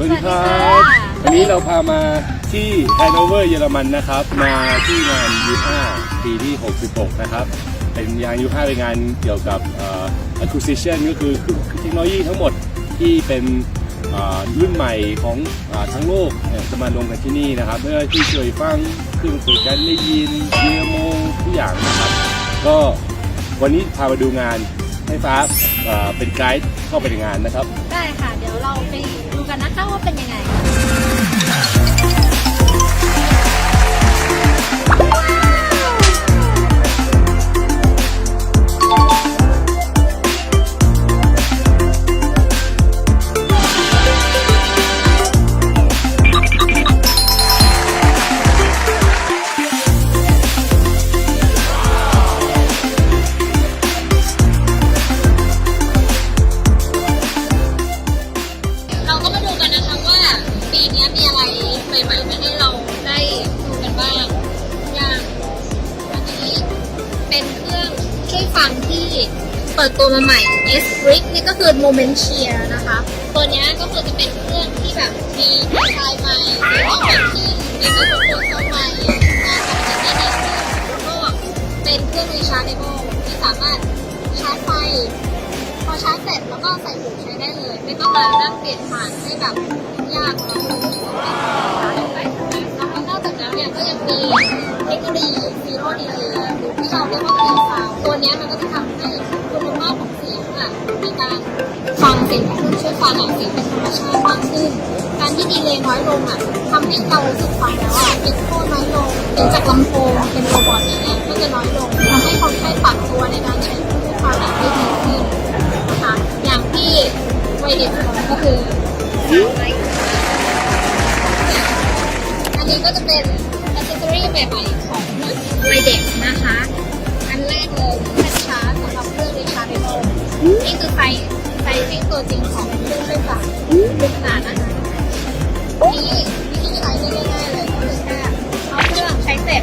วัสดีครับสวัสดีค่ะวันนี้เราพามาที่แฮนโนเวอร์เยอรมันนะครับ มาที่งาน U5 ปีที่ 66 นะครับ เป็นงาน U5 เป็นงานเกี่ยวกับเอ่อ acquisition ก็คือเทคโนโลยีทั้งหมดที่เป็นเอ่อรุ่นใหม่ของเออทั้งโลกเนี่ยจะมาลงกันที่นี่นะครับเพื่อที่ช่วยฟังเครื่องสื่อการได้ยินเรียโมทุกอย่างนะครับ ก็วันนี้พามาดูงานให้ฟ้าเอ่อเป็นไกด์เข้าไปในงานนะครับ ได้ค่ะ เดี๋ยวเราไปดู กันนะคะว่าเป็นยังไง ใหม่ๆมาให้เราได้ดูกันบ้างอย่างอันนี้เป็นเครื่องช่วยฟังที่เปิดตัวมาใหม่ S r i c นี่ก็คือ Moment Cheer นะคะ ตัวนี้ก็คือจะเป็นเครื่องที่แบบมีลายใหม่มีออกแบบที่มีไมโครโฟนเข้าใหม่การทำงานที่ดีขึ้นแล้วก็เป็นเครื่อง rechargeable ที่สามารถชาร์จไฟพอชาร์จเสร็จแล้วก็ใส่หูใช้ได้เลย ไม่ต้องมานั่งเปลี่ยนผ่านให้แบบยากเราแล้ เทคโนโลยีซีโร่ดีเลย์หรือที่เราเรียกว่าคลีซาวตัวนี้มันก็จะทำให้คุณภาพของเสียงอะมีการฟังเสียงของเครื่องช่วยฟังอะเสียงเป็นธรรมชาติมากขึ้น การที่ดีเลย์น้อยลงอะทำให้เรารู้สึกฟังแล้วอะเอ็กโคน้อยลงเป็นจากลำโพงเป็นโรบอทอย่างเงี้ยก็จะน้อยลงทำให้คนไข้ปรับตัวในการใช้เครื่องช่วยฟังอะได้ดีขึ้นนะคะอย่างที่วัยเด็กก็คืออันนี้ก็จะเป็น ใหม่ๆของวัยเด็กนะคะ อันแรกเลยเป็นชาร์จสำหรับเครื่องรีชาร์จเบลนี่คือไฟไฟซิงตัวจริงของเครื่องด้วยฟังดูขนาดนะคะนี่นี่ใช้ง่ายๆเลยก็คือแค่เอาเครื่องใช้เสร็จ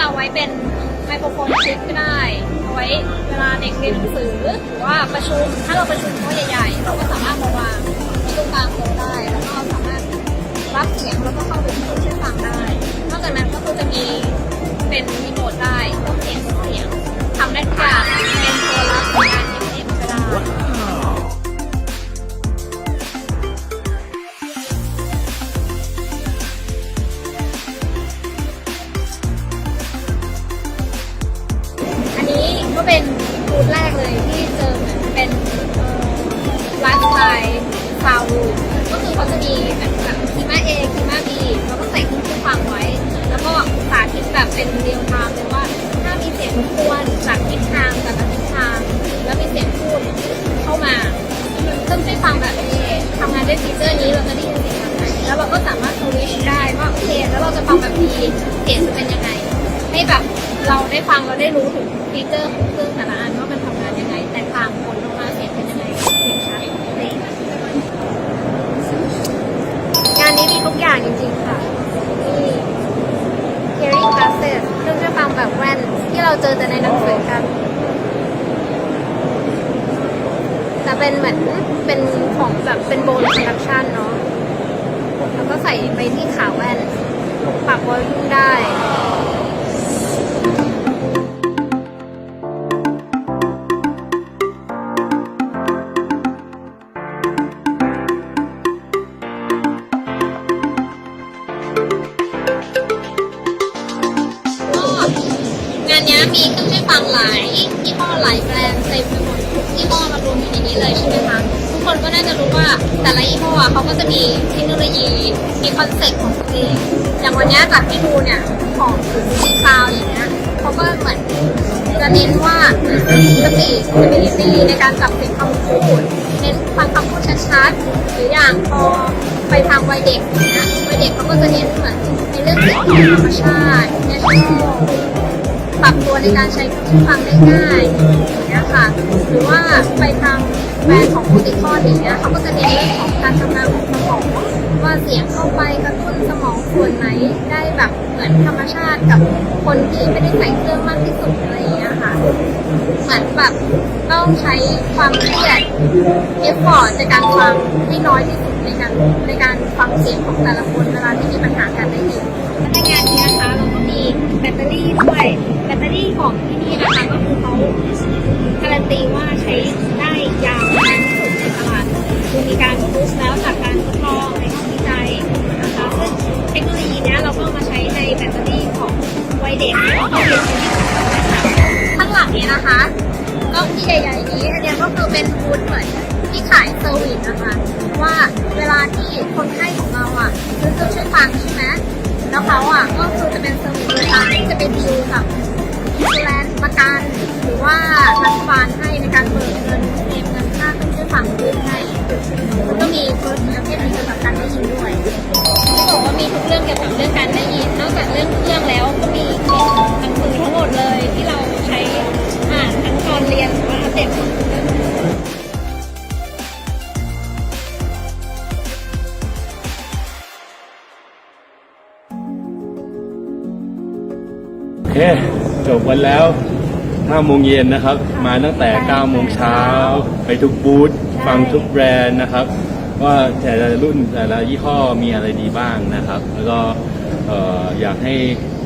จะเอาไว้เป็นไมโครโฟนชิปก็ได้เอาไว้เวลาเด็กเรียนหนังสือหรือว่าประชุมถ้าเราประชุมโต๊ะใหญ่ๆเราก็สามารถมาวางไว้ตรง เป็นเรียลไทม์เลยว่า ถ้ามีเสียงรบกวนจากทิศทางจากทิศทาง แล้วมีเสียงพูดเข้ามาเครื่งช่วยฟังแบบ A ทำงานด้วยฟีเจอร์นี้เราจะได้ยินเสียงแบบไหนแล้วเราก็สามารถสวิชได้ว่าโอเคแล้วเราจะฟังแบบ B เสียงจะเป็นยังไง ให้แบบเราได้ฟังเราได้รู้ถึงฟีเจอร์ของเครื่องแต่ละอันว่ามันทำงานยังไง แตกต่างผลออกมาเสียงเป็นยังไงเสียงชัดเสียงงานนี้มีทุกอย่างจริงๆค่ะ เราเจอแต่ในหนังสือกัน แต่เป็นเหมือนเป็นของแบบเป็นโบนคอนดักชันเนาะ แล้วก็ใส่ไปที่ขาแว่น ปรับวอลลุ่มได้านเนี้ยมีเครื่องช่วยฟังหลายยี่ห้อหลายแบรนด์เต็มไปหมดทุกยี่ห้อมารวมอยู่ในนี้เลยใช่ไหมคะทุกคนก็น่าจะรู้ว่าแต่ละยี่ห้อเขาก็จะมีเทคโนโลยี มีคอนเซ็ปต์ของตัวเองอย่างวันเนี้ยจากที่ดูเนี่ยของซีคลาวอย่างเงี้ยเขาก็เหมือนจะเน้นว่าสติ ability ในการจับเสียงคำพูดเน้นฟังคำพูดชัดๆหรืออย่างพอไปทางวัยเด็กอย่างเงี้ยวัยเด็กเขาก็จะเน้นเหมือนในเรื่องเสียงธรรมชาติ n a t u r a ปรับตัวในการใช้เครื่องช่วยฟังได้ง่ายอย่างเงี้ยค่ะ หรือว่าไปทางแบรนด์ของผู้ติดข้ออย่างเงี้ยเขาก็จะเน้นเรื่องของการทำงานของสมองว่าเสียงเข้าไปกระตุ้นสมองส่วนไหนได้แบบเหมือนธรรมชาติกับคนที่ไม่ได้ใส่เครื่องมากที่สุดอะไรอย่างเงี้ยค่ะเหมือนแบบต้องใช้ความเครียดเอฟฟอร์ตในการฟังให้น้อยที่สุดในการในการฟังเสียงของแต่ละคนเวลาที่มีปัญหาการได้ยินและในงานนี้นะคะ มีแบตเตอรี่ด้วย แบตเตอรี่ของที่นี่นะคะก็คือเขาการันตีว่าใช้ได้ยาวนานที่สุดในตลาดคือมีการพูสแล้วจากการทดลองในห้องวิจัยนะคะซึ่งเทคโนโลยีนี้เราก็มาใช้ในแบตเตอรี่ของวัยเด็กของห้องเรียนชนิดข้างหลังนี้นะคะกล้องที่ใหญ่ๆนี้อันนี้ก็คือเป็นบูธเหมือนที่ขายเซอร์วิสนะคะ ว่าเวลาที่คนไข้ของเราอะซื้อเครื่องช่วยฟังใช่ไหม แล้วเขาอะก็คือจะเป็นเซอร์วิสเวลาที่จะไปดีลกับอินแลนด์ประกัน หรือว่ารัฐบาลให้ในการเบิกเงินเคลมเงินค่าเครื่องช่วยฟังด้วยให้มันก็มีเฟิร์สประเภทนี้เกี่ยวกับการได้ยินด้วยที่บอกว่ามีทุกเรื่องเกี่ยวกับเรื่องการได้ยิน นอกจากเรื่องเครื่องแล้วก็มีหนังสือทั้งหมดเลยที่เราใช้อ่านทั้งตอนเรียนหรือว่าอัปเดต เรื่องโอเคจบวันแล้ว5โมงเย็นนะครับ มาตั้งแต่9โมงเช้าไปทุกบูธฟังทุกแบรนด์นะครับ ว่าแต่ละรุ่นแต่ละยี่ห้อมีอะไรดีบ้างนะครับ แล้วก็เอ่ออยากให้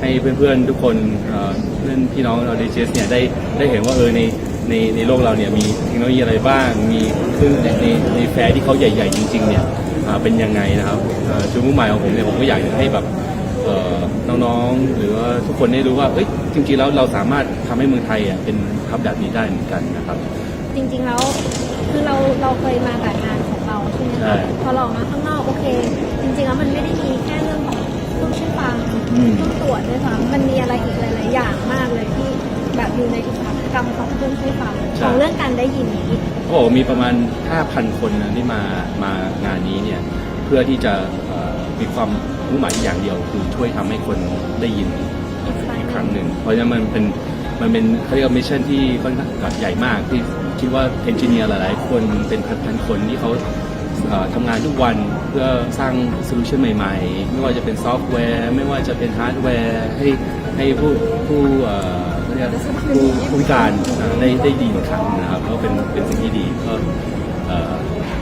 ให้เพื่อนๆทุกคนเอ่อเพื่อนพี่น้องเราดีเจสเนี่ยได้ได้เห็นว่าเออในในในโลกเราเนี่ยมีเทคโนโลยีอะไรบ้าง มีซึ่งในในในแฟร์ที่เขาใหญ่ๆจริงๆเนี่ยอ่าเป็นยังไงนะครับเอ่อจุดมุ่งหมายของผมเนี่ยผมก็อยากจะให้แบบเอ่อ น้องๆ หรือว่าทุกคนได้รู้ว่าเอ้ยจริงๆแล้วเราสามารถทำให้เมืองไทยอะเป็นทับแบบนี้ได้เหมือนกันนะครับ จริงๆแล้วคือเราเราเคยมาแต่งานของเราใช่ไหมใช่คะพอเราออกมาข้างนอกโอเค จริงๆแล้วมันไม่ได้มีแค่เรื่องของเครื่องช่วยฟังอืมเครื่องตรวจด้วยซ้ำมันมีอะไรอีกหลายๆอย่างมากเลยที่แบบอยู่ในอุตสาหกรรมของเครื่องช่วยฟังของเรื่องการได้ยินนี้เขาบอกว่ามีประมาณ 5,000 คนนะที่มามางานนี้เนี่ยเพื่อที่จะเอ่อมีความ มุ่งหมายอย่างเดียวคือช่วยทำให้คนได้ยินอีกครั้งหนึ่ง เพราะฉะนั้นมันเป็นมันเป็นเขาเรียกว่ามิชชั่นที่ค่อนข้างใหญ่มากที่คิดว่าเอนจิเนียร์หลายๆ คนเป็นพันๆคนที่เขาเอ่อทำงานทุกวันเพื่อสร้างโซลูชันใหม่ๆ ไม่ว่าจะเป็นซอฟต์แวร์ ไม่ว่าจะเป็นฮาร์ดแวร์ให้ให้ผู้ผู้เอ่อเขาเรียกผู้ผู้พิการอ่าได้ได้ดีอีกครั้งนะครับก็เป็นเป็นสิ่งที่ดีก็เอ่อ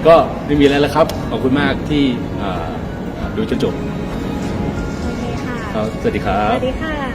ก็ไม่มีอะไรแล้วครับ ขอบคุณมากที่เอ่อดูจนจบ สวัสดีครับ สวัสดีค่ะ